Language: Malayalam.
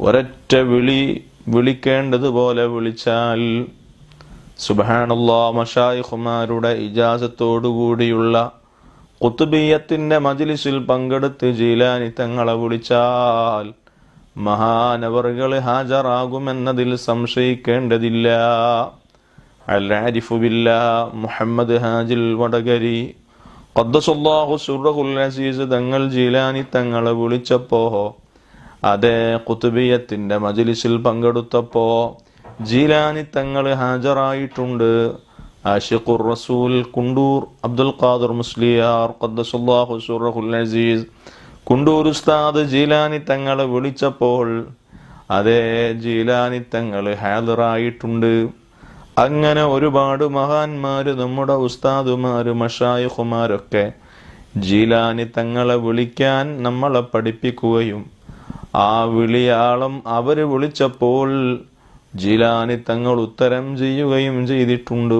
ഒരൊറ്റ വിളി വിളിക്കേണ്ടതുപോലെ വിളിച്ചാൽ സുബാനുള്ള മഷായിഖുമാരുടെ ഇജാസത്തോടുകൂടിയുള്ള കുത്തുബീയത്തിന്റെ മജിലിസിൽ പങ്കെടുത്ത് ജീലാനി തങ്ങളെ വിളിച്ചാൽ മഹാനവറുകൾ ഹാജറാകുമെന്നതിൽ സംശയിക്കേണ്ടതില്ല. അല്ലാരിഫുബില്ല ബില്ലാ മുഹമ്മദ് ഹാജിൽ വടകരി. ഖദ്ദസുല്ലാഹു സുറഹുൽ അസീസ് തങ്ങൾ ജീലാനി തങ്ങളെ വിളിച്ചപ്പോ അതേ കുത്തുബിയത്തിന്റെ മജിലിസിൽ പങ്കെടുത്തപ്പോൾ ജീലാനി തങ്ങൾ ഹാജറായിട്ടുണ്ട് ആഷിഖുർ റസൂൽ കുണ്ടൂർ അബ്ദുൽ ഖാദർ മുസ്ലിയാർ അസീസ് കുണ്ടൂർ ഉസ്താദ് ജീലാനി തങ്ങളെ വിളിച്ചപ്പോൾ അതേ ജീലാനി തങ്ങൾ ഹാജറായിട്ടുണ്ട് അങ്ങനെ ഒരുപാട് മഹാന്മാർ നമ്മുടെ ഉസ്താദുമാർ മഷായുഹുമാരൊക്കെ ജീലാനി തങ്ങളെ വിളിക്കാൻ നമ്മളെ പഠിപ്പിക്കുകയും ആ വിളിയാളം അവർ വിളിച്ചപ്പോൾ ജിലാനി തങ്ങൾ ഉത്തരം ചെയ്യുകയും ചെയ്തിട്ടുണ്ട്.